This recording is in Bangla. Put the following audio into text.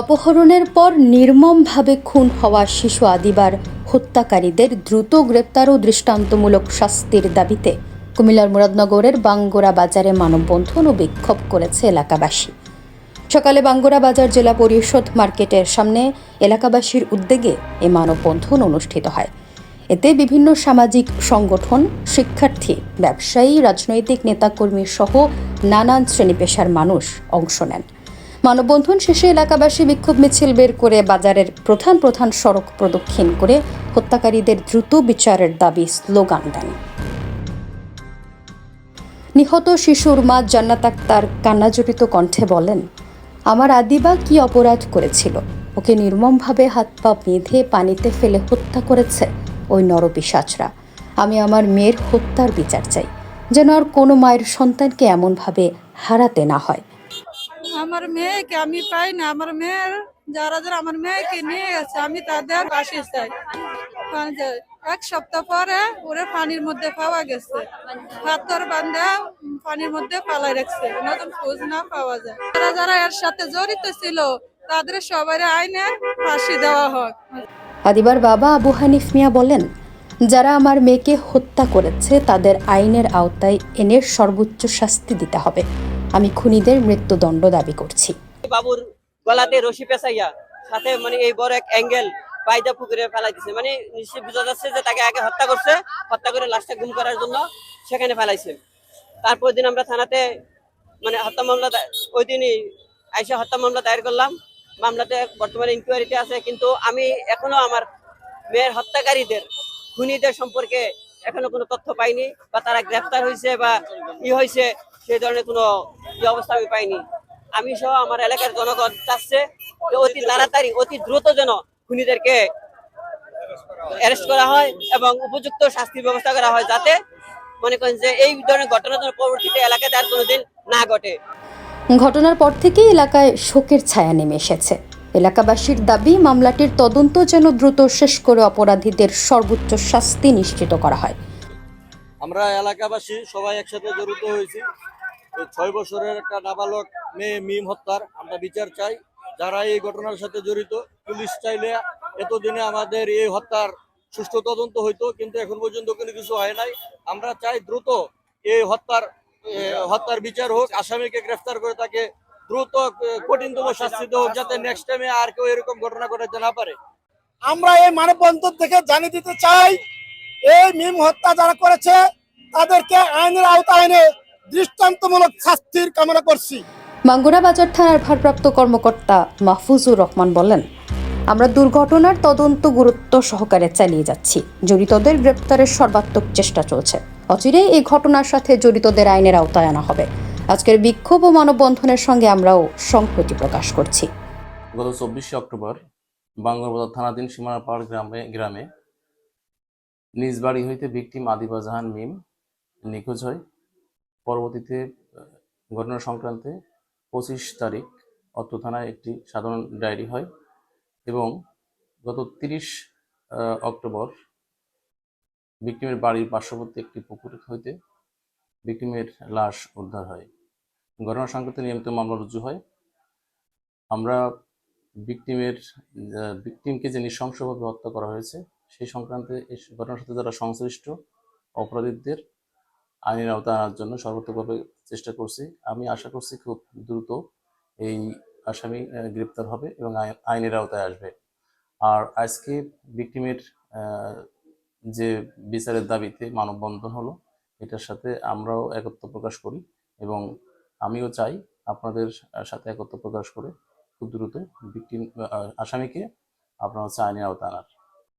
অপহরণের পর নির্মমভাবে খুন হওয়া শিশু আদিবার হত্যাকারীদের দ্রুত গ্রেপ্তার ও দৃষ্টান্তমূলক শাস্তির দাবিতে কুমিল্লার মুরাদনগরের বাঙ্গোরা বাজারে মানববন্ধন ও বিক্ষোভ করেছে এলাকাবাসী। সকালে বাঙ্গোরা বাজার জেলা পরিষদ মার্কেটের সামনে এলাকাবাসীর উদ্যোগে এ মানববন্ধন অনুষ্ঠিত হয়। এতে বিভিন্ন সামাজিক সংগঠন, শিক্ষার্থী, ব্যবসায়ী, রাজনৈতিক নেতাকর্মী সহ নানান শ্রেণি পেশার মানুষ অংশ নেন। মানববন্ধন শেষে এলাকাবাসী বিক্ষোভ মিছিল বের করে বাজারের প্রধান প্রধান সড়ক প্রদক্ষিণ করে হত্যাকারীদের দ্রুত বিচারের দাবি স্লোগান দেন। নিহত শিশুর মা জান্নাত আক্তার কান্নাজড়িত কণ্ঠে বলেন, আমার আদিবা কি অপরাধ করেছিল? ওকে নির্মমভাবে হাত পা বেঁধে পানিতে ফেলে হত্যা করেছে ওই নরপিসাচরা আমি আমার মেয়ের হত্যার বিচার চাই। যেন আর কোনো মায়ের সন্তানকে এমনভাবে হারাতে না হয়। আমার মেয়েকে আমি পাই না। আমার মেয়ের যারা যারা আমার মেয়েকে নিয়ে গেছে, আমি তাদের ফাঁসি চাই এক সপ্তাহ পরে ওরে পানির মধ্যে পাওয়া গেছে। পাথর বান্ধে পানির মধ্যে পালাই রাখছে। নতুন খোঁজ না পাওয়া যায়। যারা যারা এর সাথে জড়িত ছিল, তাদের সবাই আইনে ফাঁসি দেওয়া হয়। আদিবার বাবা আবু হানিফ মিয়া বলেন, যারা আমার মেয়েকে হত্যা করেছে, তাদের আইনের আওতায় এনে সর্বোচ্চ শাস্তি দিতে হবে। আমি খুনিদের মৃত্যুদণ্ড দাবি করছি। বাবুর গলাতে রশি পেঁচাইয়া সাথে মানে এই বড় এক অ্যাঙ্গেল পায়দা পুকুরে ফেলাই দিছে। মানে নিশ্চয় বোঝা যাচ্ছে যে তাকে আগে হত্যা করছে, হত্যা করে লাশটা গুম করার জন্য সেখানে ফেলাইছে। তারপর দিন আমরা থানাতে মানে হত্যা মামলা ওই দিনই আইসা হত্যা মামলা দায়ের করলাম। মামলাতে বর্তমানে ইনকোয়ারিতে আছে, কিন্তু আমি এখনও আমার মেয়ের হত্যাকারীদের, খুনিদের সম্পর্কে এখনও কোনো তথ্য পাইনি বা তারা গ্রেফতার হয়েছে বা ই হয়েছে সেই ধরনের কোনো ই অবস্থা আমি পাইনি। আমি সহ আমার এলাকার জনগণ চাচ্ছে যে অতি তাড়াতাড়ি অতি দ্রুত যেন খুনিদেরকে অ্যারেস্ট করা হয় এবং উপযুক্ত শাস্তির ব্যবস্থা করা হয় যাতে মনে করেন যে এই ধরনের ঘটনা যেন পরবর্তীতে এলাকাতে আর কোনোদিন না ঘটে। ঘটনার পর থেকেই এলাকায় শোকের ছায়া নেমে এসেছে। এলাকাবাসীর দাবি মামলাটির তদন্ত যেন দ্রুত শেষ করে অপরাধীদের সর্বোচ্চ শাস্তি নিশ্চিত করা হয়। আমরা এলাকাবাসী সবাই একসাথে জড়িত হয়েছি। ছয় বছরের একটা নাবালক মেয়ে মিম হত্যার আমরা বিচার চাই। যারা এই ঘটনার সাথে জড়িত, পুলিশ চাইলে এতদিনে আমাদের এই হত্যার সুষ্ঠু তদন্ত হইতো, কিন্তু এখন পর্যন্ত কোনো কিছু হয় নাই। আমরা চাই দ্রুত এই হত্যার হত্যার বিচার হোক, আসামিকে গ্রেফতার করে তাকে দ্রুত কঠিনতম শাস্তি হোক, যাতে নেক্সট টাইমে আর কেউ এরকম ঘটনা ঘটাতে না পারে। আমরা এই মানববন্ধন থেকে জানিয়ে দিতে চাই, এই মিম হত্যা যারা করেছে, তাদেরকে আইনের আওতায় এনে দৃষ্টান্তমূলক শাস্তির কামনা করছি। মাঙ্গুরা বাজার থানার ভারপ্রাপ্ত কর্মকর্তা মাহফুজুর রহমান বলেন আমরা দুর্ঘটনার তদন্ত গুরুত্ব সহকারে চালিয়ে যাচ্ছি। জড়িতদের গ্রেপ্তারের সর্বাত্মক চেষ্টা চলছে। অচিরেই এই ঘটনার সাথে জড়িতদের আইনের আওতায় আনা হবে। আজকের বিক্ষোভ ও মানববন্ধনের সঙ্গে আমরাও সংহতি প্রকাশ করছি। গত চব্বিশে অক্টোবর বাঙ্গরবাজার থানাধীন সীমানাপাড় গ্রামে গ্রামে নিজ বাড়ি হইতে ভিকটিম আদিবা জাহান মিম নিখোঁজ হয়। পরবর্তীতে ঘটনা সংক্রান্তে পঁচিশ তারিখ অত্র থানায় একটি সাধারণ ডায়েরি হয় এবং গত তিরিশ অক্টোবর ভিকটিমের বাড়ির পার্শ্ববর্তী একটি পুকুর হইতে ভিকটিমের লাশ উদ্ধার হয়। ঘটনা সংক্রান্তে নিয়মিত মামলা রুজু হয়। আমরা ভিকটিমের ভিকটিমকে যে নৃশংসভাবে হত্যা করা হয়েছে, সেই সংক্রান্তে এই ঘটনার সাথে যারা সংশ্লিষ্ট অপরাধীদের আইনের আওতায় আনার জন্য সর্বোত্তভাবে চেষ্টা করছি। আমি আশা করছি খুব দ্রুত এই আসামি গ্রেপ্তার হবে এবং আইনের আওতায় আসবে। আর আজকে ভিকটিমের যে বিচারের দাবিতে মানববন্ধন হলো, এটার সাথে আমরাও একত্র প্রকাশ করি এবং আমিও চাই আপনাদের সাথে একত্র প্রকাশ করে খুব দ্রুত ভিকটিম আসামিকে আপনার হচ্ছে আইনের আওতায় আনার।